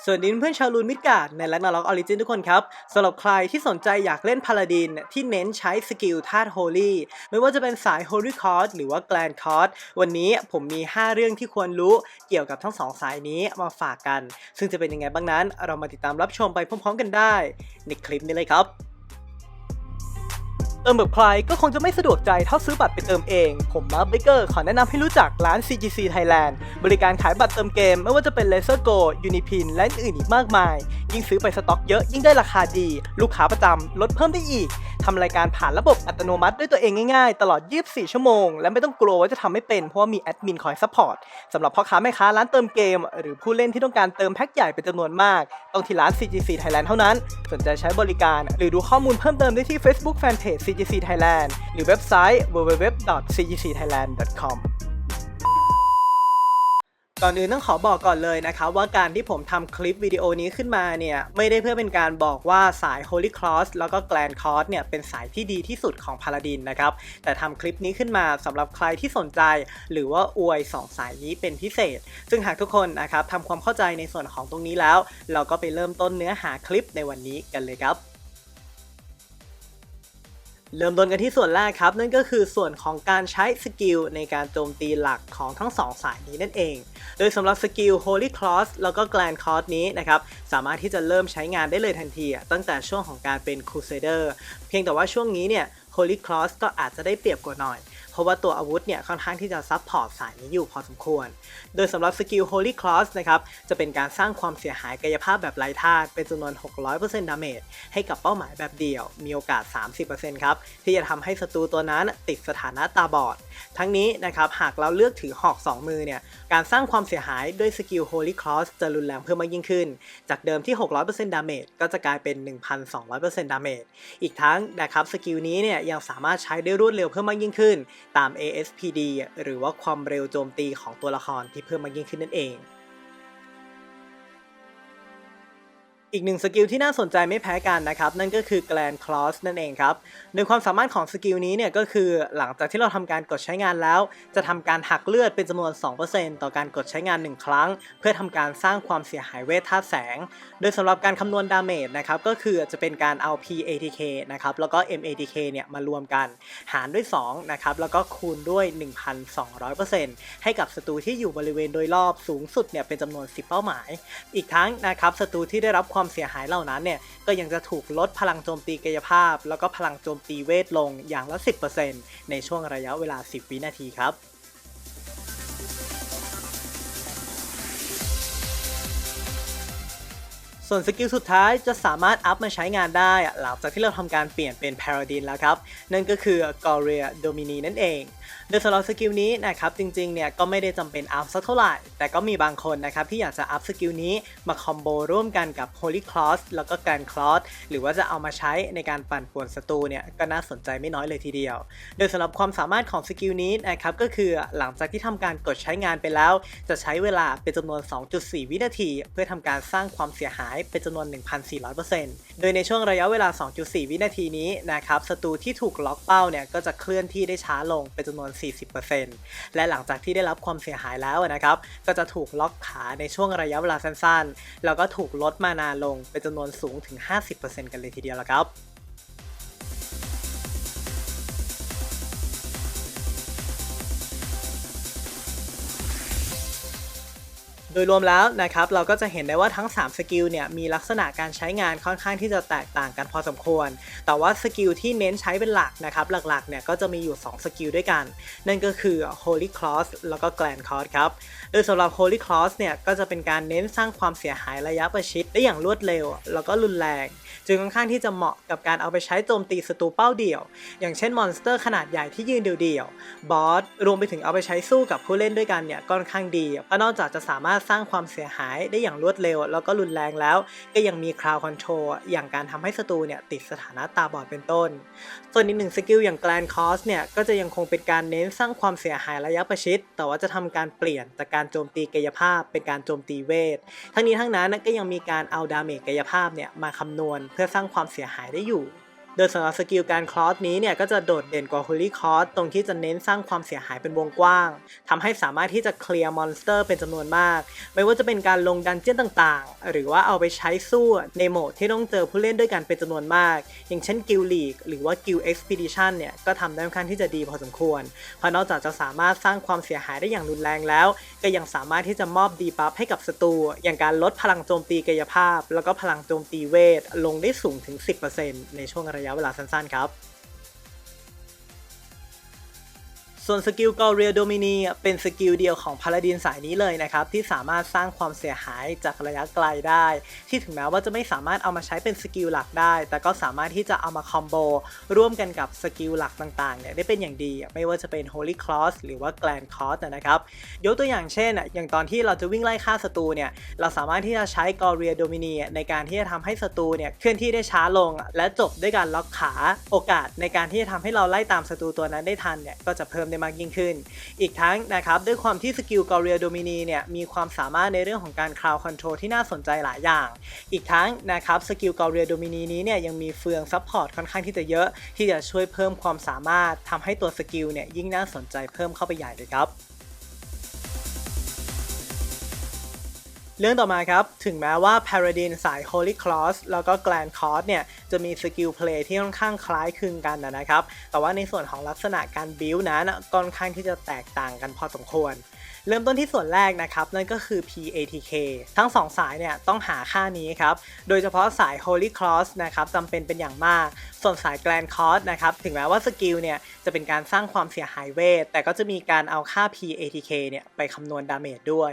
สวัสดีเพื่อนชาวลูนมิดการ์ดในแลกนาล็อกออริจินทุกคนครับสำหรับใครที่สนใจอยากเล่นพาลาดินที่เน้นใช้สกิลธาตุโฮลี่ไม่ว่าจะเป็นสายโฮลี่คอร์สหรือว่าแกลนคอร์สวันนี้ผมมี 5 เรื่องที่ควรรู้เกี่ยวกับทั้ง 2 สายนี้มาฝากกัน ซึ่งจะเป็นยังไงบ้างนั้น เรามาติดตามรับชมไปพร้อมๆกันได้ ในคลิปนี้เลยครับ เติมแบบใครก็คงจะไม่สะดวกใจเท่าซื้อบัตรไปเติมเอง ผมมาร์คเบเกอร์ขอแนะนำให้รู้จักร้าน CGC Thailand บริการขายบัตรเติมเกม ไม่ว่าจะเป็น Laser Go Unipin และอื่นอีกมากมาย ยิ่งซื้อไปสต็อกเยอะยิ่งได้ราคาดี ลูกค้าประจำลดเพิ่มได้อีกทำรายการผ่านระบบอัตโนมัติด้วยตัวเองง่ายๆ ตลอด 24 ชั่วโมง และไม่ต้องกลัวว่าจะทำไม่เป็นเพราะว่ามีแอดมินคอยซัพพอร์ตสำหรับพ่อค้าแม่ค้าร้านเติมเกม หรือผู้เล่นที่ต้องการเติมแพ็คใหญ่เป็นจำนวนมาก ต้องที่ร้าน CGC Thailand เท่านั้น สนใจใช้บริการ หรือดูข้อมูลเพิ่มเติมได้ที่ Facebook Fanpage CGC Thailand หรือเว็บไซต์ www.cgcthailand.com ก่อนอื่นต้องขอบอกก่อนเลยนะครับว่าการที่ผมทำคลิปวิดีโอนี้ขึ้นมาเนี่ย ไม่ได้เพื่อเป็นการบอกว่าสาย Holy Cross แล้วก็ Grand Cross เนี่ย เป็นสายที่ดีที่สุดของพาลาดินนะครับ แต่ทำคลิปนี้ขึ้นมาสำหรับใครที่สนใจ หรือว่าอวย 2 สายนี้เป็นพิเศษ ซึ่งหากทุกคนนะครับทำความเข้าใจในส่วนของตรงนี้แล้ว เราก็ไปเริ่มต้นเนื้อหาคลิปในวันนี้กันเลยครับ เริ่มต้นกันที่ส่วนแรกครับ นั่นก็คือส่วนของการใช้สกิลในการโจมตีหลักของทั้ง 2 สายนี้นั่นเอง โดยสำหรับสกิล Holy Cross แล้วก็ Grand Cross นี้นะครับ สามารถที่จะเริ่มใช้งานได้เลยทันที ตั้งแต่ช่วงของการเป็น Crusader เพียงแต่ว่าช่วงนี้เนี่ย Holy Cross ก็อาจจะได้เปรียบกว่าหน่อย เพราะว่าตัวอาวุธเนี่ยค่อนข้างที่จะซับพอร์ตสายนี้อยู่พอสมควร โดยสำหรับสกิล Holy Cross นะครับจะเป็นการสร้างความเสียหายกายภาพแบบไร้ธาตุเป็นจำนวน 600%ดาเมจให้กับเป้าหมายแบบเดียว มีโอกาส 30%ครับที่จะทำให้ศัตรูตัวนั้นติดสถานะตาบอด ทั้งนี้นะครับหากเราเลือกถือหอก 2 มือเนี่ยการสร้างความเสียหายด้วยสกิล Holy Cross จะรุนแรงเพิ่มมากยิ่งขึ้น จากเดิมที่ 600%ดาเมจก็จะกลายเป็น 1,200%ดาเมจอีกทั้งนะครับสกิลนี้เนี่ยยังสามารถใช้ได้รวดเร็วเพิ่มมากยิ่งขึ้น ตาม ASPD หรือว่าความเร็วโจมตีของตัวละครที่เพิ่มมากยิ่งขึ้นนั่นเอง อีกหนึ่งสกิลที่น่าสนใจไม่แพ้กันนะครับ นั่นก็คือ Grand Cross นั่นเองครับโดยความสามารถของสกิลนี้เนี่ยก็คือหลังจากที่เราทำการกดใช้งานแล้ว จะทำการหักเลือดเป็นจำนวน 2%ต่อการกดใช้งาน 1 ครั้ง เพื่อทำการสร้างความเสียหายเวทธาตุแสง โดยสำหรับการคำนวณดาเมจนะครับก็คือจะเป็นการเอา PATK นะครับแล้วก็ MATK เนี่ยมารวมกัน หารด้วย2นะครับแล้วก็คูณด้วย 1,200%ให้กับศัตรูที่อยู่บริเวณโดยรอบสูงสุดเนี่ยเป็นจำนวน 10 เป้าหมาย อีกทั้งนะครับศัตรูที่ได้รับความความเสียหายเหล่านั้นเนี่ยก็ยังจะถูกลดพลังโจมตีกายภาพ แล้วก็พลังโจมตีเวทลงอย่างละ 10%ในช่วงระยะเวลา 10 วินาทีครับส่วนสกิลสุดท้ายจะสามารถอัพมาใช้งานได้ หลังจากที่เราทำการเปลี่ยนเป็นพาราดินแล้วครับ นั่นก็คือ g o r i a Domini นั่นเอง โดยสำหรับสกิลนี้นะครับจริงๆเนี่ยก็ไม่ได้จำเป็นอัพสักเท่าไหร่ แต่ก็มีบางคนนะครับที่อยากจะอัพสกิลนี้มาคอมโบร่วมกันกับ Holy Cross แล้วก็ Grand Cross หรือว่าจะเอามาใช้ในการปั่นป่วนศัตรูเนี่ยก็น่าสนใจไม่น้อยเลยทีเดียว โดยสำหรับความสามารถของสกิลนี้นะครับก็คือหลังจากที่ทำการกดใช้งานไปแล้ว จะใช้เวลาเป็นจำนวน 2.4 วินาที เพื่อทำการสร้างความเสียหายเป็นจำนวน 1,400%โดยในช่วงระยะเวลา 2.4 วินาทีนี้นะครับศัตรูที่ถูกล็อกเป้าเนี่ยก็จะเคลื่อนที่ได้ช้าลงเป็นจำนวน 40%และหลังจากที่ได้รับความเสียหายแล้วนะครับก็จะถูกล็อกขาในช่วงระยะเวลาสั้นๆ แล้วก็ถูกลดมานาลงเป็นจำนวนสูงถึง 50%กันเลยทีเดียวละครับ โดยรวมแล้วนะครับเราก็จะเห็นได้ว่าทั้ง 3 สกิลเนี่ยมีลักษณะการใช้งานค่อนข้างที่จะแตกต่างกันพอสมควร แต่ว่าสกิลที่เน้นใช้เป็นหลักนะครับหลักๆเนี่ยก็จะมีอยู่ 2 สกิลด้วยกัน นั่นก็คือ Holy Cross แล้วก็ Grand Cross ครับ โดยสำหรับ Holy Cross เนี่ยก็จะเป็นการเน้นสร้างความเสียหายระยะประชิดได้อย่างรวดเร็ว แล้วก็รุนแรง จึงค่อนข้างที่จะเหมาะกับการเอาไปใช้โจมตีศัตรูเป้าเดี่ยว อย่างเช่นมอนสเตอร์ขนาดใหญ่ที่ยืนเดี่ยวๆบอสรวมไปถึงเอาไปใช้สู้กับผู้เล่นด้วยกันเนี่ยก็ค่อนข้างดีเพราะนอกจากจะสามารถสร้างความเสียหายได้อย่างรวดเร็ว แล้วก็รุนแรงแล้ว ก็ยังมีคราวคอนโทรลอย่างการทำให้ศัตรูเนี่ยติดสถานะตาบอดเป็นต้น ส่วนอีกหนึ่งสกิลอย่างแกลนคอสเนี่ยก็จะยังคงเป็นการเน้นสร้างความเสียหายระยะประชิด แต่ว่าจะทำการเปลี่ยนจากการโจมตีกายภาพ เป็นการโจมตีเวท ทั้งนี้ทั้งนั้นก็ยังมีการเอาดาเมจกายภาพเนี่ยมาคำนวณเพื่อสร้างความเสียหายได้อยู่ โดยสำหรับสกิลการคลอสนี้เนี่ยก็จะโดดเด่นกว่า Holy Cross ตรงที่จะเน้นสร้างความเสียหายเป็นวงกว้างทำให้สามารถที่จะเคลียร์มอนสเตอร์เป็นจำนวนมาก ไม่ว่าจะเป็นการลงดันเจี้ยนต่างๆ หรือว่าเอาไปใช้สู้ในโหมดที่ต้องเจอผู้เล่นด้วยกันเป็นจำนวนมาก อย่างเช่น Guild League หรือว่า Guild Expedition เนี่ยก็ทำได้ค่อนข้างที่จะดีพอสมควร เพราะนอกจากจะสามารถสร้างความเสียหายได้อย่างรุนแรงแล้ว ก็ยังสามารถที่จะมอบดีบัฟให้กับศัตรูอย่างการลดพลังโจมตีกายภาพ แล้วก็พลังโจมตีเวทลงได้สูงถึง 10%ในช่วงระระยะเวลาสั้นๆครับ ส่วนสกิลกอเรียโดมินีเป็นสกิลเดียวของพาลาดินสายนี้เลยนะครับ ที่สามารถสร้างความเสียหายจากระยะไกลได้ ที่ถึงแม้ว่าจะไม่สามารถเอามาใช้เป็นสกิลหลักได้ แต่ก็สามารถที่จะเอามาคอมโบร่วมกันกับสกิลหลักต่างๆเนี่ยได้เป็นอย่างดี ไม่ว่าจะเป็น Holy Cross หรือว่า Grand Cross นะครับ ยกตัวอย่างเช่น อย่างตอนที่เราจะวิ่งไล่ฆ่าศัตรูเนี่ยเราสามารถที่จะใช้กอเรียโดมินีในการที่จะทำให้ศัตรูเนี่ยเคลื่อนที่ได้ช้าลง และจบด้วยการล็อกขาโอกาสในการที่จะทำให้เราไล่ตามศัตรูตัวนั้นได้ทันเนี่ยก็จะเพิ่มได้มากยิ่งขึ้น อีกทั้งนะครับด้วยความที่สกิลกอเรียโดมินีเนี่ยมีความสามารถในเรื่องของการคลาวคอนโทรลที่น่าสนใจหลายอย่าง อีกทั้งนะครับสกิลกอเรียโดมินีนี้เนี่ยยังมีเฟืองซัพพอร์ตค่อนข้างที่จะเยอะ ที่จะช่วยเพิ่มความสามารถทำให้ตัวสกิลเนี่ยยิ่งน่าสนใจเพิ่มเข้าไปใหญ่เลยครับ เรื่องต่อมาครับ ถึงแม้ว่า Paradine สาย Holy Cross แล้วก็ Grand Cross เนี่ย จะมีสกิลเพลย์ที่ค่อนข้างคล้ายคลึงกันนะครับ แต่ว่าในส่วนของลักษณะการบิวนั้นก็ค่อนข้างที่จะแตกต่างกันพอสมควร เริ่มต้นที่ส่วนแรกนะครับ นั่นก็คือ PATK ทั้ง 2 สายเนี่ยต้องหาค่านี้ครับ โดยเฉพาะสาย Holy Cross นะครับจำเป็นเป็นอย่างมาก ส่วนสาย Grand Cross นะครับ ถึงแม้ว่าสกิลเนี่ยจะเป็นการสร้างความเสียหายเวท แต่ก็จะมีการเอาค่า PATK เนี่ยไปคำนวณดาเมจด้วย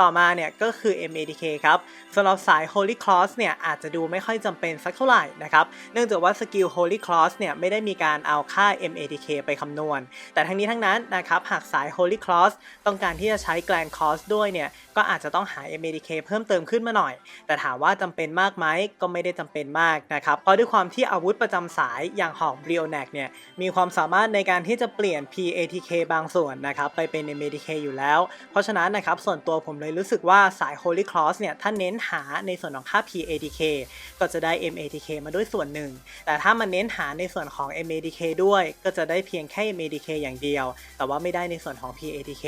ต่อมาเนี่ยก็คือ MATK ครับสำหรับสาย Holy Cross เนี่ยอาจจะดูไม่ค่อยจำเป็นสักเท่าไหร่นะครับ เนื่องจากว่าสกิล Holy Cross เนี่ยไม่ได้มีการเอาค่า MATK ไปคำนวณ แต่ทั้งนี้ทั้งนั้นนะครับหากสาย Holy Cross ต้องการที่จะใช้ Grand Cross ด้วยเนี่ย ก็อาจจะต้องหา MATK เพิ่มเติมขึ้นมาหน่อย แต่ถามว่าจำเป็นมากไหมก็ไม่ได้จำเป็นมากนะครับ เพราะด้วยความที่อาวุธประจำสายอย่างหอก b r i o n a c เนี่ยมีความสามารถในการที่จะเปลี่ยน PATK บางส่วนนะครับไปเป็น MATK อยู่แล้ว เพราะฉะนั้นนะครับส่วนตัวผมเลยรู้สึกว่าสาย Holy Cross เนี่ยถ้าเน้นหาในส่วนของค่า PATK ก็จะได้ MATK มาด้วยส่วนหนึ่ง แต่ถ้ามันเน้นหาในส่วนของ MATK ด้วยก็จะได้เพียงแค่ MATK อย่างเดียว แต่ว่าไม่ได้ในส่วนของ PATK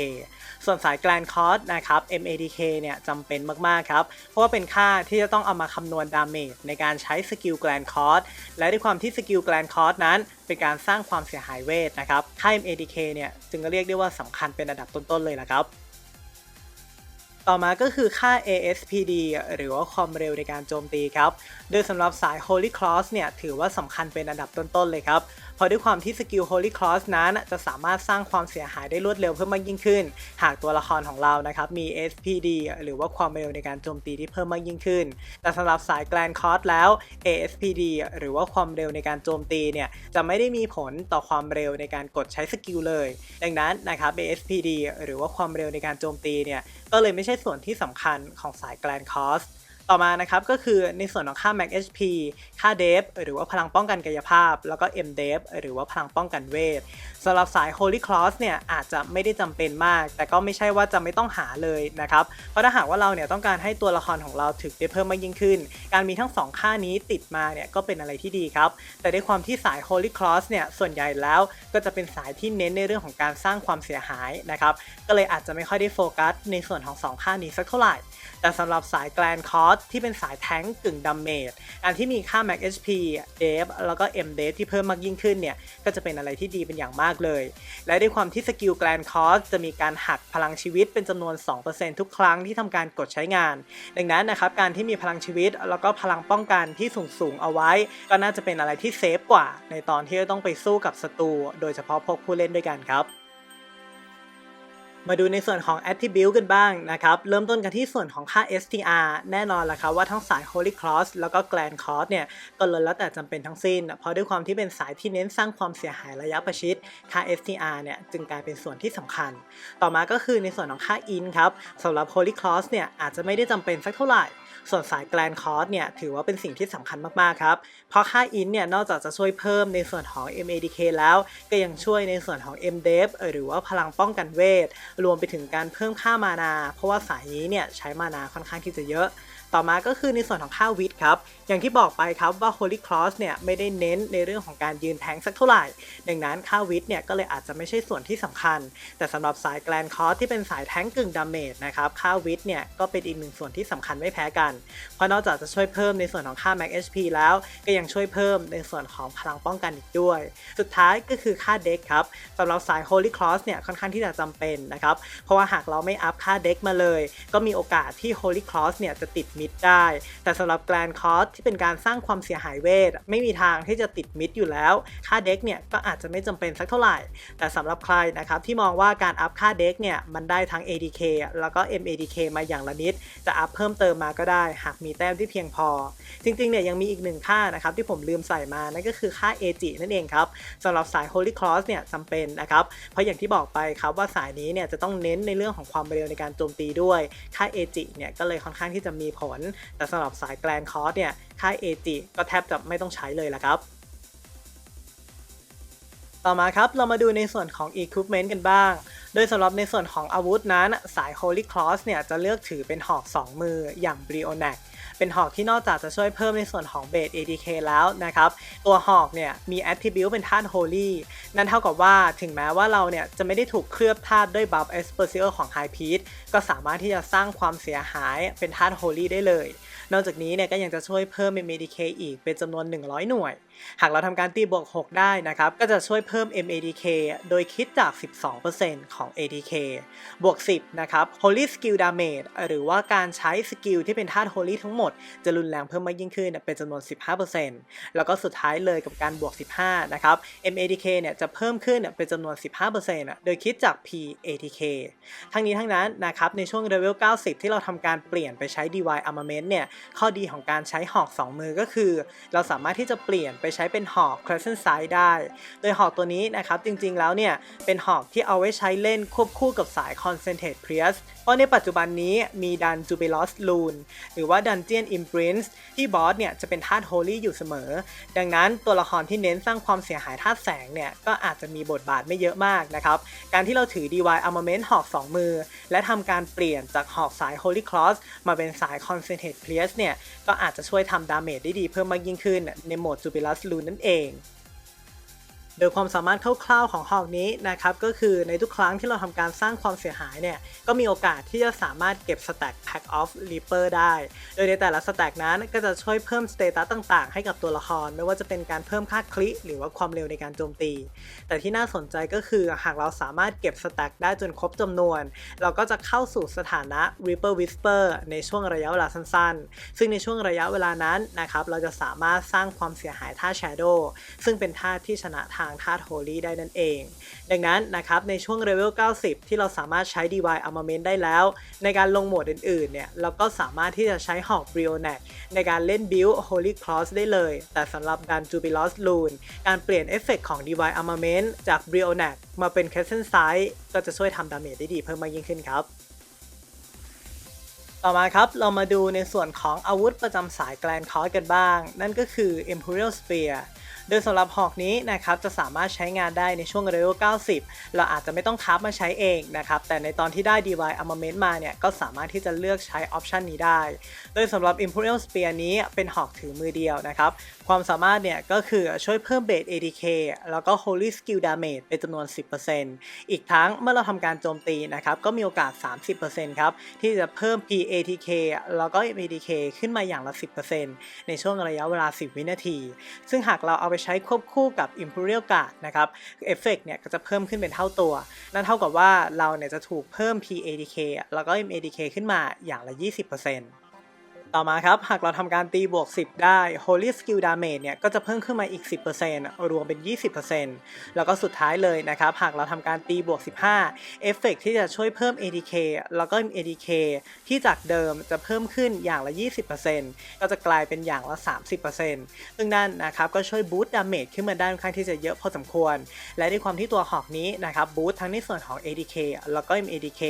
ส่วนสาย Grand Cross นะครับ MATK เนี่ยจำเป็นมากๆครับ เพราะว่าเป็นค่าที่จะต้องเอามาคำนวณดาเมจในการใช้สกิล Grand Cross และด้วยความที่สกิล Grand Cross นั้น เป็นการสร้างความเสียหายเวทนะครับค่า MATK เนี่ยจึงเรียกได้ว่าสำคัญเป็นอันดับต้นๆเลยละครับต่อมาก็คือค่า ASPD หรือว่าความเร็วในการโจมตีครับ โดยสำหรับสาย Holy Cross เนี่ยถือว่าสำคัญเป็นอันดับต้น ๆ เลยครับ ราะด้วยความที่สกิล Holy Cross นั้นจะสามารถสร้างความเสียหายได้รวดเร็วเพิ่มมากยิ่งขึ้น หากตัวละครของเรานะครับมี SPD หรือว่าความเร็วในการโจมตีที่เพิ่มมากยิ่งขึ้น แต่สำหรับสาย Grand Cross แล้ว ASPD หรือว่าความเร็วในการโจมตีเนี่ยจะไม่ได้มีผลต่อความเร็วในการกดใช้สกิลเลย ดังนั้นนะครับ ASPD หรือว่าความเร็วในการโจมตีเนี่ยก็เลยไม่ใช่ส่วนที่สำคัญของสาย Grand Cross ต่อมานะครับก็คือในส่วนของค่า Max HP ค่า Def หรือว่าพลังป้องกันกายภาพ แล้วก็ M Def หรือว่าพลังป้องกันเวทสำหรับสาย Holy Cross เนี่ยอาจจะไม่ได้จำเป็นมาก แต่ก็ไม่ใช่ว่าจะไม่ต้องหาเลยนะครับ เพราะถ้าหากว่าเราเนี่ยต้องการให้ตัวละครของเราถึกได้เพิ่มมากยิ่งขึ้น การมีทั้ง 2 ค่านี้ติดมาเนี่ยก็เป็นอะไรที่ดีครับ แต่ด้วยความที่สาย Holy Cross เนี่ยส่วนใหญ่แล้วก็จะเป็นสายที่เน้นในเรื่องของการสร้างความเสียหายนะครับก็เลยอาจจะไม่ค่อยได้โฟกัสในส่วนของ 2 ค่านี้สักเท่าไหร่แต่สำหรับสาย Grand Cross ที่เป็นสายแท้งกึ่งดัมเมจการที่มีค่า Max HP Def แล้วก็ M Def ที่เพิ่มมากยิ่งขึ้นเนี่ย ก็จะเป็นอะไรที่ดีเป็นอย่างมากเลย และด้วยความที่สกิล Grand Cross จะมีการหักพลังชีวิตเป็นจำนวน 2%ทุกครั้งที่ทำการกดใช้งาน ดังนั้นนะครับการที่มีพลังชีวิตแล้วก็พลังป้องกันที่สูงสูงๆเอาไว้ ก็น่าจะเป็นอะไรที่เซฟกว่า ในตอนที่ต้องไปสู้กับศัตรูโดยเฉพาะพวกผู้เล่นด้วยกันครับ มาดูในส่วนของ attribute กันบ้างนะครับ เริ่มต้นกันที่ส่วนของค่า STR แน่นอนละครับว่าทั้งสาย Holy Cross แล้วก็ Grand Cross เนี่ยก็ล้วนแล้วแต่จำเป็นทั้งสิ้น เพราะด้วยความที่เป็นสายที่เน้นสร้างความเสียหายระยะประชิด ค่า STR เนี่ยจึงกลายเป็นส่วนที่สำคัญ ต่อมาก็คือในส่วนของค่า In ครับสำหรับ Holy Cross เนี่ยอาจจะไม่ได้จำเป็นสักเท่าไหร่ ส่วนสายแกลนคอร์สเนี่ยถือว่าเป็นสิ่งที่สำคัญมากๆครับ เพราะค่าอินเนี่ยนอกจากจะช่วยเพิ่มในส่วนของ MADK แล้ว ก็ยังช่วยในส่วนของ MDEF หรือว่าพลังป้องกันเวท รวมไปถึงการเพิ่มค่ามานา เพราะว่าสายนี้เนี่ยใช้มานาค่อนข้างที่จะเยอะ ต่อมาก็คือในส่วนของค่าวิทย์ครับ อย่างที่บอกไปครับว่า Holy Cross เนี่ยไม่ได้เน้นในเรื่องของการยืนแทงสักเท่าไหร่ ดังนั้นค่าวิทย์เนี่ยก็เลยอาจจะไม่ใช่ส่วนที่สำคัญ แต่สำหรับสายแกลนคอร์สที่เป็นสายแทงกึ่งดาเมจนะครับค่าวิทย์เนี่ยก็เป็นอีกหนึ่งส่วนที่สำคัญไม่แพ้กัน เพราะนอกจากจะช่วยเพิ่มในส่วนของค่า Max HP แล้วก็ยังช่วยเพิ่มในส่วนของพลังป้องกันอีกด้วย สุดท้ายก็คือค่าเด็กครับสำหรับสาย Holy Cross เนี่ยค่อนข้างที่จะจำเป็นนะครับเพราะว่าหากเราไม่อัพค่าเด็กมาเลย ก็มีโอกาสที่ Holy Cross เนี่ยจะติดมิดได้ แต่สำหรับ Grand Cross ที่เป็นการสร้างความเสียหายเวท ไม่มีทางที่จะติดมิดอยู่แล้ว ค่าเด็กเนี่ยก็อาจจะไม่จำเป็นสักเท่าไหร่ แต่สำหรับใครนะครับที่มองว่าการอัพค่าเด็กเนี่ยมันได้ทั้ง ADK แล้วก็ MADK มาอย่างละนิด จะอัพเพิ่มเติมมาก็ได้ หากมีแต้มที่เพียงพอ จริงๆเนี่ยยังมีอีกหนึ่งค่านะครับที่ผมลืมใส่มานั่นก็คือค่า AG นั่นเองครับสำหรับสาย Holy Cross เนี่ยจำเป็นนะครับเพราะอย่างที่บอกไปครับว่าสายนี้เนี่ยจะต้องเน้นในเรื่องของความเร็วในการโจมตีด้วย ค่า AG เนี่ยก็เลยค่อนข้างที่จะมีผล แต่สำหรับสายแกลนคอร์สเนี่ย ค่า AG ก็แทบจะไม่ต้องใช้เลยละครับ ต่อมาครับเรามาดูในส่วนของ Equipment กันบ้าง โดยสำหรับในส่วนของอาวุธนั้น สาย Holy Cross เนี่ยจะเลือกถือเป็นหอก 2 มืออย่าง b r i o n a c เป็นหอกที่นอกจากจะช่วยเพิ่มในส่วนของเบส ADK แล้วนะครับ ตัวหอกเนี่ยมี attribute เป็นธาตุ Holy นั่นเท่ากับว่าถึงแม้ว่าเราเนี่ยจะไม่ได้ถูกเคลือบธาตุด้วย buff e x p e r s i o ของ High Priest ก็สามารถที่จะสร้างความเสียหายเป็นธาตุ Holy ได้เลย นอกจากนี้เนี่ยก็ยังจะช่วยเพิ่ม MADK อีกเป็นจำนวน 100 หน่วย หากเราทำการตีบวก 6 ได้นะครับ ก็จะช่วยเพิ่ม MADK โดยคิดจาก 12%ของ ADK บวก 10 นะครับ Holy Skill Damage หรือว่าการใช้สกิลที่เป็นธาตุ Holy ทั้งหมด จะรุนแรงเพิ่มมากยิ่งขึ้นเป็นจำนวน 15%แล้วก็สุดท้ายเลยกับการบวก 15 นะครับ MADK เนี่ยจะเพิ่มขึ้นเป็นจำนวน 15%โดยคิดจาก PATK ทั้งนี้ทั้งนั้นนะครับ ในช่วงเลเวล 90 ที่เราทำการเปลี่ยนไปใช้ DY Armament เนี่ย ข้อดีของการใช้หอก 2 มือก็คือ เราสามารถที่จะเปลี่ยนไปใช้เป็นหอก Crescent Side ได้ โดยหอกตัวนี้นะครับจริงๆแล้วเนี่ย เป็นหอกที่เอาไว้ใช้เล่นควบคู่กับสาย Concentrate Priest เพราะในปัจจุบันนี้มีดัน Jubilos Rune หรือว่า Dungeon Imprint ที่บอสเนี่ยจะเป็นธาตุ Holy อยู่เสมอ ดังนั้นตัวละครที่เน้นสร้างความเสียหายธาตุแสงเนี่ย ก็อาจจะมีบทบาทไม่เยอะมากนะครับ การที่เราถือ DY Armament หอก 2 มือ และทำการเปลี่ยนจากหอกสาย Holy Cross มาเป็นสาย Concentrate Priest เนี่ย ก็อาจจะช่วยทำดาเมจได้ดีเพิ่มมากยิ่งขึ้นในโหมด Jubilos ลูนนั่นเอง โดยความสามารถคร่าวๆของหอกนี้นะครับก็คือในทุกครั้งที่เราทำการสร้างความเสียหายเนี่ยก็มีโอกาสที่จะสามารถเก็บสแต็ก Pack of Reaper ได้ โดยในแต่ละสแต็กนั้นก็จะช่วยเพิ่มสเตตัสต่างๆ ให้กับตัวละคร ไม่ว่าจะเป็นการเพิ่มค่าคลิหรือว่าความเร็วในการโจมตี แต่ที่น่าสนใจก็คือหากเราสามารถเก็บสแต็กได้จนครบจำนวน เราก็จะเข้าสู่สถานะ Reaper Whisper ในช่วงระยะเวลาสั้นๆ ซึ่งในช่วงระยะเวลานั้นนะครับเราจะสามารถสร้างความเสียหายท่า Shadow ซึ่งเป็นท่าที่ชนะทาางท่า Holy ได้นั่นเอง ดังนั้นนะครับในช่วงเลเวล 90 ที่เราสามารถใช้ DY Armament ได้แล้ว ในการลงโหมดอื่นๆเนี่ยเราก็สามารถที่จะใช้หอก b r i o n a c ในการเล่น Build Holy Cross ได้เลย แต่สำหรับดัน Jubilos Rune การเปลี่ยนเอฟเฟกของ DY Armament จาก b r i o n a c มาเป็น Crescent Sight ก็จะช่วยทำดาเมจได้ดีเพิ่มมากยิ่งขึ้นครับต่อมาครับ เรามาดูในส่วนของอาวุธประจำสายแกลนคอร์สกันบ้าง นั่นก็คือ Imperial Spear โดยสำหรับหอกนี้นะครับจะสามารถใช้งานได้ในช่วงเลเวล90 เราอาจจะไม่ต้องคับมาใช้เองนะครับแต่ในตอนที่ได้ DY Armament มาเนี่ยก็สามารถที่จะเลือกใช้ออปชันนี้ได้ โดยสำหรับ Imperial Spear นี้เป็นหอกถือมือเดียวนะครับความสามารถเนี่ยก็คือช่วยเพิ่มเบส ADK แล้วก็ Holy Skill Damage เป็นจำนวน 10%อีกทั้งเมื่อเราทำการโจมตีนะครับก็มีโอกาส 30%ครับที่จะเพิ่ม PATK แล้วก็ MADK ขึ้นมาอย่างละ 10%ในช่วงระยะเวลา 10 วินาที ซึ่งหากเราเอาไปใช้ควบคู่กับ Imperial Guard นะครับเอฟเฟกเนี่ยก็จะเพิ่มขึ้นเป็นเท่าตัว นั่นเท่ากับว่าเราเนี่ยจะถูกเพิ่ม PADK แล้วก็ MADK ขึ้นมาอย่างละ 20% ต่อมาครับ หากเราทำการตีบวก 10 ได้ Holy Skill Damage เนี่ยก็จะเพิ่มขึ้นมาอีก 10%รวมเป็น 20%แล้วก็สุดท้ายเลยนะครับ หากเราทำการตีบวก 15 เอฟเฟกที่จะช่วยเพิ่ม ADK แล้วก็ ADK ที่จากเดิมจะเพิ่มขึ้นอย่างละ 20%ก็จะกลายเป็นอย่างละ 30%ซึ่งนั่นนะครับก็ช่วยบูตดาเมจขึ้นมาได้ค่อนข้างที่จะเยอะพอสมควร และด้วยความที่ตัวหอกนี้นะครับบูตทั้งในส่วนของ ADK แล้วก็ MADK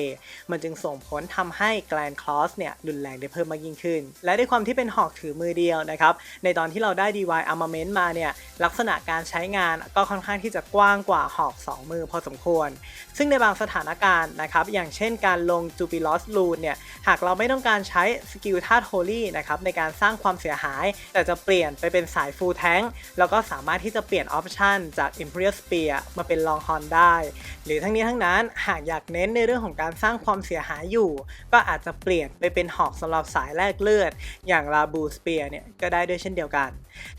มันจึงส่งผลทำให้ Grand Cross เนี่ยรุนแรงได้เพิ่มมากยิ่งขึ้นและด้วยความที่เป็นหอกถือมือเดียวนะครับ ในตอนที่เราได้ DY Armament มาเนี่ยลักษณะการใช้งานก็ค่อนข้างที่จะกว้างกว่าหอก 2 มือพอสมควรซึ่งในบางสถานการณ์นะครับ อย่างเช่นการลง Jubilos Rune เนี่ย หากเราไม่ต้องการใช้สกิลธาตุ Holy นะครับในการสร้างความเสียหาย แต่จะเปลี่ยนไปเป็นสาย Full Tank แล้วก็สามารถที่จะเปลี่ยนออปชันจาก Imperial Spear มาเป็น Long Horn ได้ หรือทั้งนี้ทั้งนั้นหากอยากเน้นในเรื่องของการสร้างความเสียหายอยู่ ก็อาจจะเปลี่ยนไปเป็นหอกสำหรับสายแลกเลือด อย่างลาบูสเปียเนี่ยก็ได้ด้วยเช่นเดียวกัน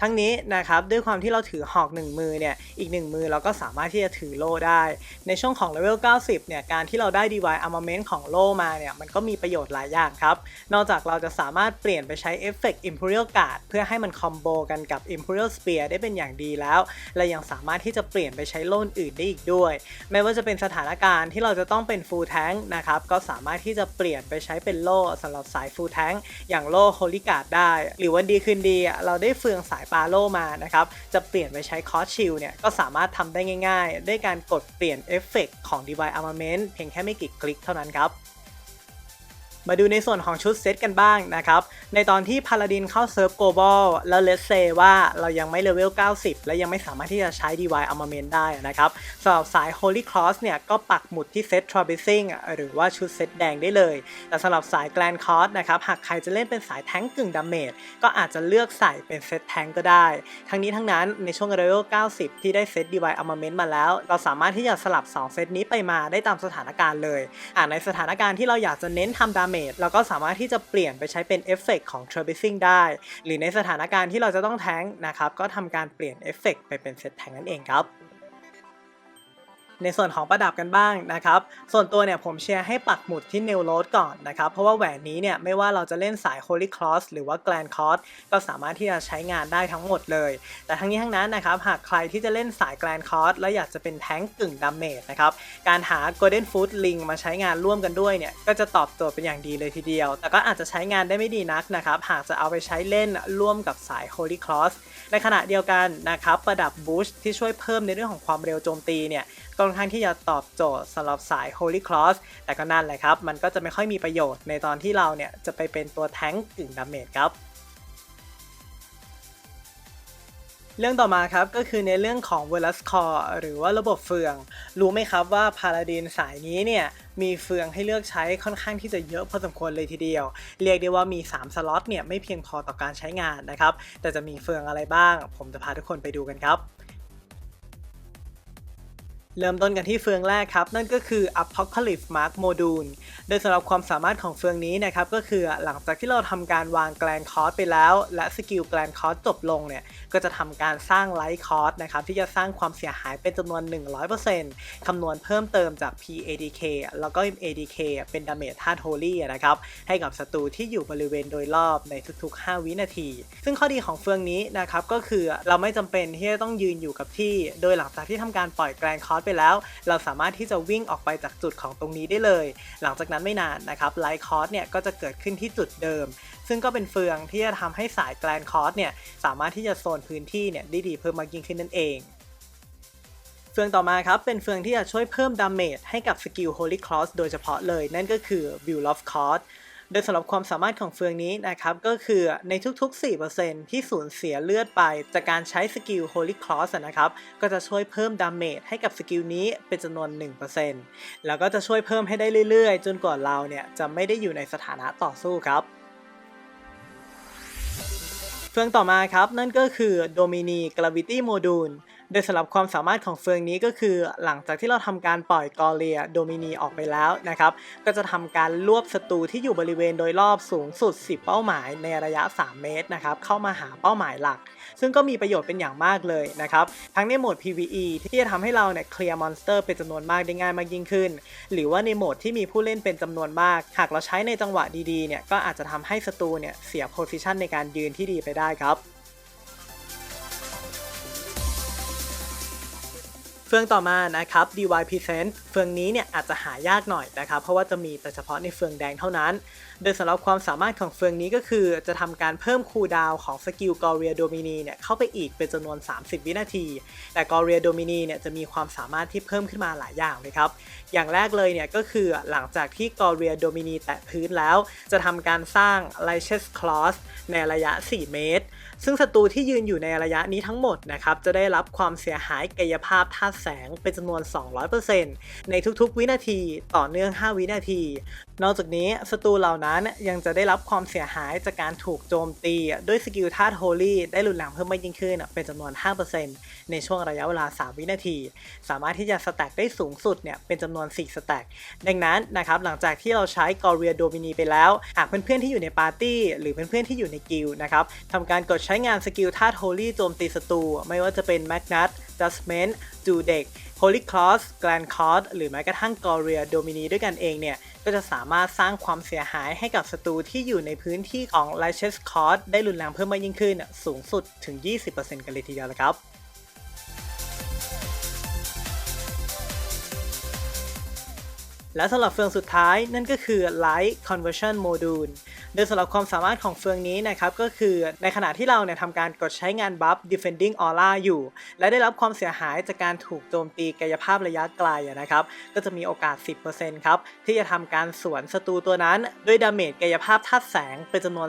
ทั้งนี้นะครับด้วยความที่เราถือหอก1มือเนี่ยอีก1มือเราก็สามารถที่จะถือโล่ได้ในช่วงของเวล 90 เนี่ย การที่เราได้ DY Armament ของโลมาเนี่ย มันก็มีประโยชน์หลายอย่างครับ นอกจากเราจะสามารถเปลี่ยนไปใช้เอฟเฟกต์ Imperial Guard เพื่อให้มันคอมโบกันกับ Imperial Spear ได้เป็นอย่างดีแล้ว และยังสามารถที่จะเปลี่ยนไปใช้โล่อื่นได้อีกด้วย ไม่ว่าจะเป็นสถานการณ์ที่เราจะต้องเป็น Full Tank นะครับ ก็สามารถที่จะเปลี่ยนไปใช้เป็นโล่สำหรับสาย Full Tank อย่างโล่ Holy Guard ได้ หรือวันดีคืนดีเราได้เฟืองสายปาโลมานะครับ จะเปลี่ยนไปใช้คอร์ชิลเนี่ยก็สามารถทำได้ง่าย ๆ ด้วยการกดเปลี่ยนเอฟเฟกของ Device Armament เพียงแค่ไม่กี่คลิกเท่านั้นครับ มาดูในส่วนของชุดเซตกันบ้างนะครับ ในตอนที่พาลาดินเข้าเซิร์ฟโกลบอลแล้วเลสเซว่าเรายังไม่เลเวล 90 และยังไม่สามารถที่จะใช้ DY Armament ได้นะครับสำหรับสาย Holy Cross เนี่ยก็ปักหมุดที่เซต Traversing หรือว่าชุดเซตแดงได้เลย แต่สำหรับสาย Grand Cross นะครับ หากใครจะเล่นเป็นสายแทงกึ่งดาเมจก็อาจจะเลือกใส่เป็นเซตแทงก็ได้ ทั้งนี้ทั้งนั้นในช่วงเลเวล 90 ที่ได้เซต DY Armament มาแล้ว เราสามารถที่จะสลับ 2 เซตนี้ไปมาได้ตามสถานการณ์เลยหาในสถานการณ์ที่เราอยากจะเน้นทำดาเมจเราก็สามารถที่จะเปลี่ยนไปใช้เป็นเอฟเฟกของ Traversing ได้ หรือในสถานการณ์ที่เราจะต้องแทงนะครับก็ทำการเปลี่ยนเอฟเฟกไปเป็นเซตแทงนั่นเองครับ ในส่วนของประดับกันบ้างนะครับ ส่วนตัวเนี่ยผมเชียร์ให้ปักหมุดที่ New Road ก่อนนะครับ เพราะว่าแหวนนี้เนี่ยไม่ว่าเราจะเล่นสาย Holy Cross หรือว่า Grand Cross ก็สามารถที่จะใช้งานได้ทั้งหมดเลย แต่ทั้งนี้ทั้งนั้นนะครับ หากใครที่จะเล่นสาย Grand Cross และอยากจะเป็นแท้งกึ่งดาเมจนะครับ การหา Golden Foot Ring มาใช้งานร่วมกันด้วยเนี่ยก็จะตอบโจทย์เป็นอย่างดีเลยทีเดียว แต่ก็อาจจะใช้งานได้ไม่ดีนักนะครับ หากจะเอาไปใช้เล่นร่วมกับสาย Holy Cross ในขณะเดียวกันนะครับประดับบูชที่ช่วยเพิ่มในเรื่องของความเร็วโจมตีเนี่ย ค่อนข้างที่จะตอบโจทย์สำหรับสาย Holy Cross แต่ก็นั่นแหละครับ มันก็จะไม่ค่อยมีประโยชน์ในตอนที่เราเนี่ยจะไปเป็นตัวแท้งกึ่งดาเมจครับเรื่องต่อมาครับก็คือในเรื่องของ v e l a s c o r หรือว่าระบบเฟือง รู้ไหมครับว่าพาราดินสายนี้เนี่ยมีเฟืองให้เลือกใช้ค่อนข้างที่จะเยอะพอสมควรเลยทีเดียว เรียกได้ว่ามี 3 สล็อตเนี่ยไม่เพียงพอต่อการใช้งานนะครับ แต่จะมีเฟืองอะไรบ้าง ผมจะพาทุกคนไปดูกันครับ เริ่มต้นกันที่เฟืองแรกครับ นั่นก็คือ Apocalypse Mark Module โดยสำหรับความสามารถของเฟืองนี้นะครับ ก็คือหลังจากที่เราทำการวางแกลนคอร์สไปแล้ว และสกิลแกลนคอร์สจบลงเนี่ย ก็จะทำการสร้างไลท์คอร์สนะครับ ที่จะสร้างความเสียหายเป็นจำนวน 100%คำนวณเพิ่มเติมจาก PADK แล้วก็ ADK เป็นดาเมจธาตุโฮลี่นะครับ ให้กับศัตรูที่อยู่บริเวณโดยรอบในทุก ๆ 5 วินาที ซึ่งข้อดีของเฟืองนี้นะครับก็คือเราไม่จำเป็นที่จะต้องยืนอยู่กับที่ โดยหลังจากที่ทำการปล่อยแกลนคอร์สไปแล้ว เราสามารถที่จะวิ่งออกไปจากจุดของตรงนี้ได้เลย หลังจากนั้นไม่นานนะครับไลท์คอร์สเนี่ยก็จะเกิดขึ้นที่จุดเดิม ซึ่งก็เป็นเฟืองที่จะทำให้สายแกลนคอร์สเนี่ยสามารถที่จะโซนพื้นที่เนี่ยได้ดีเพิ่มมากยิ่งขึ้นนั่นเองเฟืองต่อมาครับ เป็นเฟืองที่จะช่วยเพิ่มดาเมจให้กับสกิล Holy Cross โดยเฉพาะเลย นั่นก็คือ View of Cross โดยสำหรับความสามารถของเฟืองนี้นะครับก็คือในทุกๆ 4%ที่สูญเสียเลือดไป จากการใช้สกิล Holy Cross นะครับก็จะช่วยเพิ่มดาเมจให้กับสกิลนี้เป็นจำนวน 1%แล้วก็จะช่วยเพิ่มให้ได้เรื่อยๆ จนกว่าเราเนี่ยจะไม่ได้อยู่ในสถานะต่อสู้ครับเฟืองต่อมาครับ นั่นก็คือ Domini Gravity Module โดยสำหรับความสามารถของเฟืองนี้ก็คือ หลังจากที่เราทำการปล่อยกอเลียโดมินีออกไปแล้วนะครับก็จะทำการรวบศัตรูที่อยู่บริเวณโดยรอบสูงสุด 10 เป้าหมายในระยะ 3 เมตรนะครับเข้ามาหาเป้าหมายหลัก ซึ่งก็มีประโยชน์เป็นอย่างมากเลยนะครับทั้งในโหมด PVE ที่จะทำให้เราเนี่ยเคลียร์มอนสเตอร์เป็นจำนวนมากได้ง่ายมากยิ่งขึ้น หรือว่าในโหมดที่มีผู้เล่นเป็นจำนวนมาก หากเราใช้ในจังหวะดีๆเนี่ยก็อาจจะทำให้ศัตรูเนี่ยเสียโพซิชันในการยืนที่ดีไปได้ครับ ฟืองต่อมานะครับ DY Present เฟืองนี้เนี่ยอาจจะหายากหน่อยนะครับ เพราะว่าจะมีแต่เฉพาะในเฟืองแดงเท่านั้น โดยสำหรับความสามารถของเฟืองนี้ก็คือ จะทำการเพิ่มคูลดาวของสกิลกอเรียโดมินีเนี่ยเข้าไปอีกเป็นจำนวน 30 วินาที แต่กอเรียโดมินีเนี่ยจะมีความสามารถที่เพิ่มขึ้นมาหลายอย่างเลยครับ อย่างแรกเลยเนี่ยก็คือหลังจากที่กอเรียโดมินีแตะพื้นแล้ว จะทำการสร้าง l i c h e s Claws ในระยะ 4 เมตร ซึ่งศัตรูที่ยืนอยู่ในระยะนี้ทั้งหมดนะครับจะได้รับความเสียหายกายภาพธาตุแสงเป็นจำนวน 200%ในทุกๆ วินาทีต่อเนื่อง 5 วินาที นอกจากนี้ศัตรูเหล่านั้นยังจะได้รับความเสียหายจากการถูกโจมตีด้วยสกิลธาตุโฮลี่ได้รุนแรงเพิ่มมากยิ่งขึ้นเป็นจำนวน 5%ในช่วงระยะเวลา 3 วินาที สามารถที่จะสแต็กได้สูงสุดเนี่ยเป็นจำนวน 4 สแต็กดังนั้นนะครับหลังจากที่เราใช้กอเรียโดมินีไปแล้วหากเพื่อนๆที่อยู่ในปาร์ตี้หรือเพื่อนๆที่อยู่ในกิลนะครับทำการกดใช้ช้งานสกิลธาตุโฮลี่โจมตีศัตรูไม่ว่าจะเป็นแมกนัตจัสเมนต์จูเด็กโฮลี่คลอสแกลนคอร์ดหรือแม้กระทั่งกอเรียโดมินีด้วยกันเองเนี่ย ก็จะสามารถสร้างความเสียหายให้กับศัตรูที่อยู่ในพื้นที่ของไลเชสคอร์ดได้รุนแรงเพิ่มมากยิ่งขึ้น สูงสุดถึง 20%กันเลยทีเดียวละครับ และสำหรับเฟืองสุดท้ายนั่นก็คือ Light Conversion Module โดยสำหรับความสามารถของเฟืองนี้นะครับก็คือในขณะที่เราเนี่ยทำการกดใช้งานบัฟ Defending Aura อยู่ และได้รับความเสียหายจากการถูกโจมตีกายภาพระยะไกลนะครับก็จะมีโอกาส 10%ครับที่จะทำการสวนศัตรูตัวนั้น ด้วยดาเมจกายภาพธาตุแสงเป็นจำนวน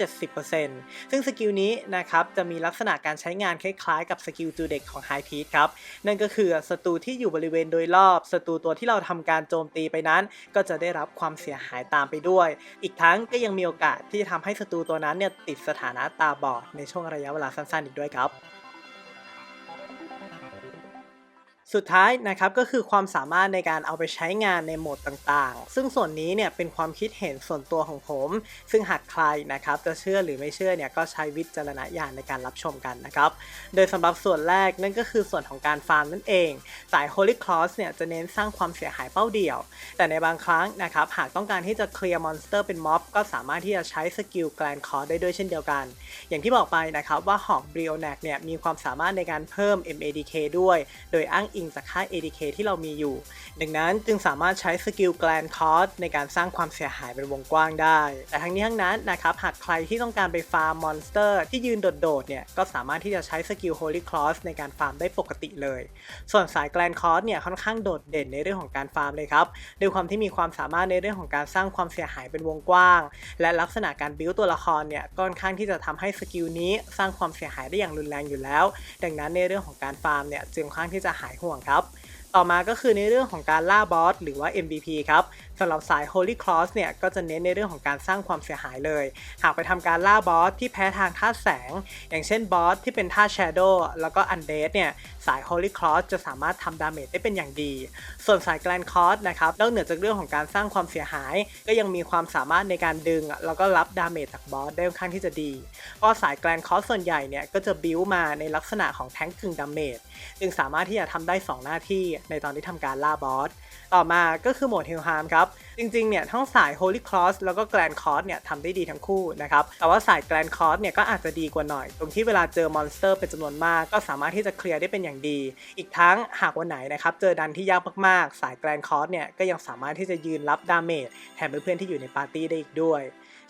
370%ซึ่งสกิลนี้นะครับจะมีลักษณะการใช้งานคล้ายๆ กับสกิลจูเด็กของ High Priest ครับนั่นก็คือศัตรูที่อยู่บริเวณโดยรอบศัตรูตัวที่เราทำการโจมตีไปนั้น ก็จะได้รับความเสียหายตามไปด้วย อีกทั้งก็ยังมีโอกาสที่จะทำให้ศัตรูตัวนั้นเนี่ยติดสถานะตาบอดในช่วงระยะเวลาสั้นๆอีกด้วยครับ สุดท้ายนะครับก็คือความสามารถในการเอาไปใช้งานในโหมดต่างๆ ซึ่งส่วนนี้เนี่ยเป็นความคิดเห็นส่วนตัวของผม ซึ่งหากใครนะครับจะเชื่อหรือไม่เชื่อเนี่ยก็ใช้วิจารณญาณในการรับชมกันนะครับ โดยสำหรับส่วนแรกนั่นก็คือส่วนของการฟาร์มนั่นเอง สาย Holy Cross เนี่ยจะเน้นสร้างความเสียหายเป้าเดี่ยว แต่ในบางครั้งนะครับหากต้องการที่จะเคลียร์มอนสเตอร์เป็นม็อบก็สามารถที่จะใช้สกิลแกลนคอร์ได้ด้วยเช่นเดียวกัน อย่างที่บอกไปนะครับว่าหอกบริโอแนกเนี่ยมีความสามารถในการเพิ่ม MADK ด้วย โดยอ้างอิงจากค่า ADK ที่เรามีอยู่ ดังนั้นจึงสามารถใช้สกิลแกลนคอร์ในการสร้างความเสียหายเป็นวงกว้างได้ แต่ทั้งนี้ทั้งนั้นนะครับหากใครที่ต้องการไปฟาร์มมอนสเตอร์ที่ยืนโดดๆเนี่ยก็สามารถที่จะใช้สกิล Holy Cross ในการฟาร์มได้ปกติเลย ส่วนสายแกลนคอร์สเนี่ยค่อนข้างโดดเด่นในเรื่องของการฟาร์มเลยครับด้วยความที่มีความสามารถในเรื่องของการสร้างความเสียหายเป็นวงกว้าง และลักษณะการบิวตัวละครเนี่ยค่อนข้างที่จะทำให้สกิลนี้สร้างความเสียหายได้อย่างรุนแรงอยู่แล้ว ดังนั้นในเรื่องของการฟาร์มเนี่ยจึงค่อนข้างที่จะหายห่วงครับ ต่อมาก็คือในเรื่องของการล่าบอสหรือว่า MVP ครับ สำหรับสาย Holy Cross เนี่ยก็จะเน้นในเรื่องของการสร้างความเสียหายเลย หากไปทำการล่าบอสที่แพ้ทางธาแสง อย่างเช่นบอสที่เป็นธา Shadow แล้วก็ Undead เนี่ยสาย Holy Cross จะสามารถทำดาเมจได้เป็นอย่างดี ส่วนสาย Grand Cross นะครับนอกเหนือจากเรื่องของการสร้างความเสียหาย ก็ยังมีความสามารถในการดึง แล้วก็รับดาเมจจากบอสได้ค่อนข้างที่จะดีเพราะสาย Grand Cross ส่วนใหญ่เนี่ยก็จะบิวมาในลักษณะของแทงกึ่งดาเมจจึงสามารถที่จะทำได้ 2 หน้าที่ในตอนที่ทำการล่าบอสต่อมาก็คือโหมด Hell Harm ครับจริงๆ เนี่ยทั้งสาย Holy Cross แล้วก็ Grand Cross เนี่ยทำได้ดีทั้งคู่นะครับ แต่ว่าสาย Grand Cross เนี่ยก็อาจจะดีกว่าหน่อย ตรงที่เวลาเจอมอนสเตอร์เป็นจำนวนมาก ก็สามารถที่จะเคลียร์ได้เป็นอย่างดี อีกทั้งหากวันไหนนะครับเจอดันที่ยากมากๆ สาย Grand Cross เนี่ยก็ยังสามารถที่จะยืนรับดาเมจแทนเพื่อนๆที่อยู่ในปาร์ตี้ได้อีกด้วย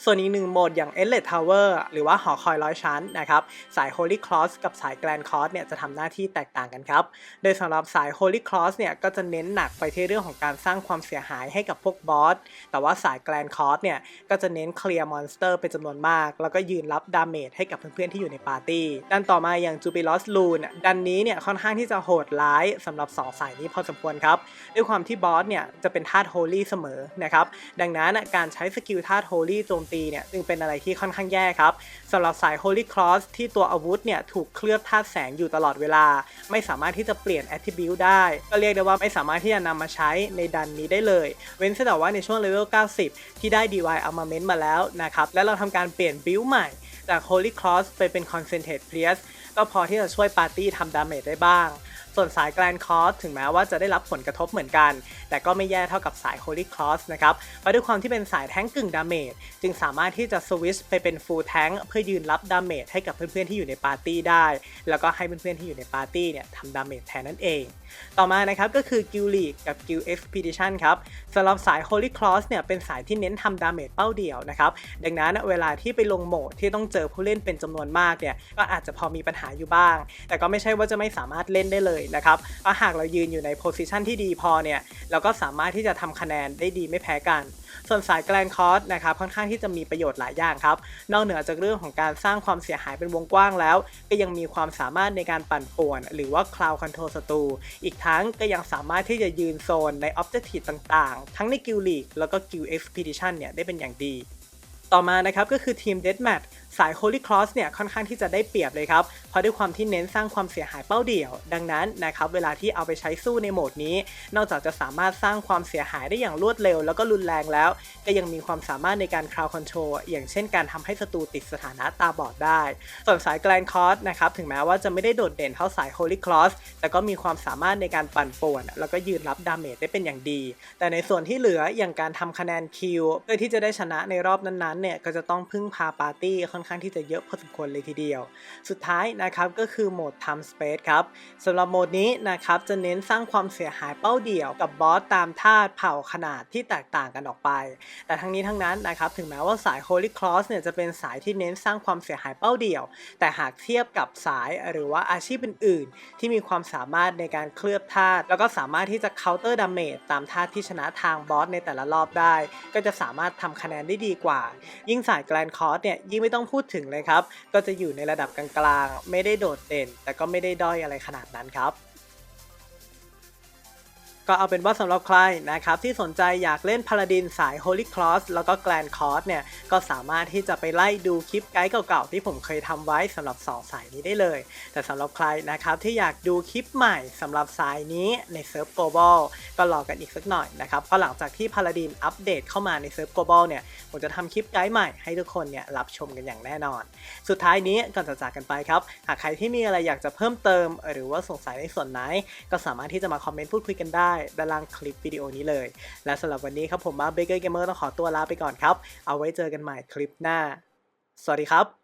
ส่วนอีกหนึ่งโหมดอย่าง e l e t Tower หรือว่าหอคอยร้อยชั้นนะครับ สาย Holy Cross กับสาย Grand Cross เนี่ยจะทำหน้าที่แตกต่างกันครับ โดยสำหรับสาย Holy Cross เนี่ยก็จะเน้นหนักไปที่เรื่องของการสร้างความเสียหายให้กับพวกบอส แต่ว่าสาย Grand Cross เนี่ยก็จะเน้นเคลียร์มอนสเตอร์เป็นจำนวนมาก แล้วก็ยืนรับดาเมจให้กับเพื่อนๆที่อยู่ในปาร์ตี้ดันต่อมาอย่าง Jubilos Rune ดันนี้เนี่ยค่อนข้างที่จะโหดร้ายสำหรับ2สายนี้พอสมควรครับ ด้วยความที่บอสเนี่ยจะเป็นธาตุ Holy เสมอนะครับดังนั้นการใช้สกิลธาตุ Holy โจมตีเนี่ยจึงเป็นอะไรที่ค่อนข้างแย่ครับสำหรับสาย Holy Cross ที่ตัวอาวุธเนี่ยถูกเคลือบธาตุแสงอยู่ตลอดเวลา ไม่สามารถที่จะเปลี่ยน attribute ได้ ก็เรียกได้ว่าไม่สามารถที่จะนำมาใช้ในดันนี้ได้เลย เว้นแต่ว่าในช่วงเลเวล 90 ที่ได้ DY Armament มาแล้วนะครับและเราทำการเปลี่ยนบิลใหม่ จาก Holy Cross ไปเป็น Concentrate Priest ก็พอที่จะช่วยปาร์ตี้ทำดาเมจได้บ้าง ส่วนสาย Grand Cross ถึงแม้ว่าจะได้รับผลกระทบเหมือนกัน แต่ก็ไม่แย่เท่ากับสาย Holy Cross นะครับเพราะด้วยความที่เป็นสายแท้งกึ่งดาเมจจึงสามารถที่จะสวิชไปเป็น Full Tank เพื่อยืนรับดาเมจให้กับเพื่อนๆที่อยู่ในปาร์ตี้ได้ แล้วก็ให้เพื่อนๆที่อยู่ในปาร์ตี้เนี่ยทำดาเมจแทนนั่นเอง ต่อมานะครับก็คือ Guild League กับ Guild Expedition ครับสำหรับสาย Holy Cross เนี่ยเป็นสายที่เน้นทำดาเมจเป้าเดี่ยวนะครับดังนั้นเวลาที่ไปลงโหมดที่ต้องเจอผู้เล่นเป็นจำนวนมากเนี่ยก็อาจจะพอมีปัญหาอยู่บ้าง แต่ก็ไม่ใช่ว่าจะไม่สามารถเล่นได้เลยนะครับเพราหากเรายืนอยู่ในโพสิชันที่ดีพอเนี่ย เราก็สามารถที่จะทำคะแนนได้ดีไม่แพ้กัน ส่วนสายแกลนคอร์สนะครับค่อนข้างที่จะมีประโยชน์หลายอย่างครับ นอกเหนือจากเรื่องของการสร้างความเสียหายเป็นวงกว้างแล้ว ก็ยังมีความสามารถในการปั่นป่วน หรือว่าคลาวคอนโทรลศัตรูอีกทั้งก็ยังสามารถที่จะยืนโซนในออบเจกตีฟต่างๆ ทั้งในกิลลีกแล้วก็กิลเอ็กซ์เพดิชันเนี่ยได้เป็นอย่างดี ต่อมานะครับก็คือทีม Deathmatch สาย Holy Cross เนี่ยค่อนข้างที่จะได้เปรียบเลยครับ เพราะด้วยความที่เน้นสร้างความเสียหายเป้าเดี่ยว ดังนั้นนะครับเวลาที่เอาไปใช้สู้ในโหมดนี้ นอกจากจะสามารถสร้างความเสียหายได้อย่างรวดเร็ว แล้วก็รุนแรงแล้ว ก็ยังมีความสามารถในการ crowd control อย่างเช่นการทำให้ศัตรูติดสถานะตาบอดได้ ส่วนสาย Grand Cross นะครับถึงแม้ว่าจะไม่ได้โดดเด่นเท่าสาย Holy Cross แต่ก็มีความสามารถในการปั่นป่วน แล้วก็ยืนรับดาเมจได้เป็นอย่างดี แต่ในส่วนที่เหลืออย่างการทำคะแนนคิวเพื่อที่จะได้ชนะในรอบนั้นๆเนี่ยก็จะต้องพึ่งพาปาร์ตี้ค่อนข้างที่จะเยอะพอสมควรเลยทีเดียว สุดท้ายนะครับก็คือโหมด Time Space ครับสำหรับโหมดนี้นะครับจะเน้นสร้างความเสียหายเป้าเดี่ยวกับบอสตามธาตุเผ่าขนาดที่แตกต่างกันออกไป แต่ทั้งนี้ทั้งนั้นนะครับถึงแม้ว่าสาย Holy Cross เนี่ยจะเป็นสายที่เน้นสร้างความเสียหายเป้าเดี่ยว แต่หากเทียบกับสายหรือว่าอาชีพอื่น ๆ ที่มีความสามารถในการเคลือบธาตุแล้วก็สามารถที่จะ counter damage ตามธาตุที่ชนะทางบอสในแต่ละรอบได้ ก็จะสามารถทำคะแนนได้ดีกว่า ยิ่งสาย Grand Cross เนี่ยยิ่งไม่ต้องพูดถึงเลยครับ ก็จะอยู่ในระดับกลางๆ ไม่ได้โดดเด่น แต่ก็ไม่ได้ด้อยอะไรขนาดนั้นครับ ก็เอาเป็นว่าสำหรับใครนะครับที่สนใจอยากเล่นพา l าดินสาย Holy Cross แล้วก็ Grand Cross เนี่ยก็สามารถที่จะไปไล่ดูคลิปไกด์เก่าๆที่ผมเคยทำไว้สำหรับ 2 สายนี้ได้เลย แต่สำหรับใครนะครับที่อยากดูคลิปใหม่สำหรับสายนี้ในเซิร์ฟ Global ก็รอกันอีกสักหน่อยนะครับเพราะหลังจากที่พา l าดินอัปเดตเข้ามาในเซิร์ฟ Global เนี่ยผมจะทำคลิปไกด์ใหม่ให้ทุกคนเนี่ยรับชมกันอย่างแน่นอน สุดท้ายนี้ก่อนจะจากกันไปครับหากใครที่มีอะไรอยากจะเพิ่มเติม หรือว่าสงสัยในส่วนไหน ก็สามารถที่จะมาคอมเมนต์พูดคุยกันได้ได้ด้านล่างคลิปวิดีโอนี้เลย และสำหรับวันนี้ครับผมมาเบเกอร์เกมเมอร์ต้องขอตัวลาไปก่อนครับ เอาไว้เจอกันใหม่คลิปหน้า สวัสดีครับ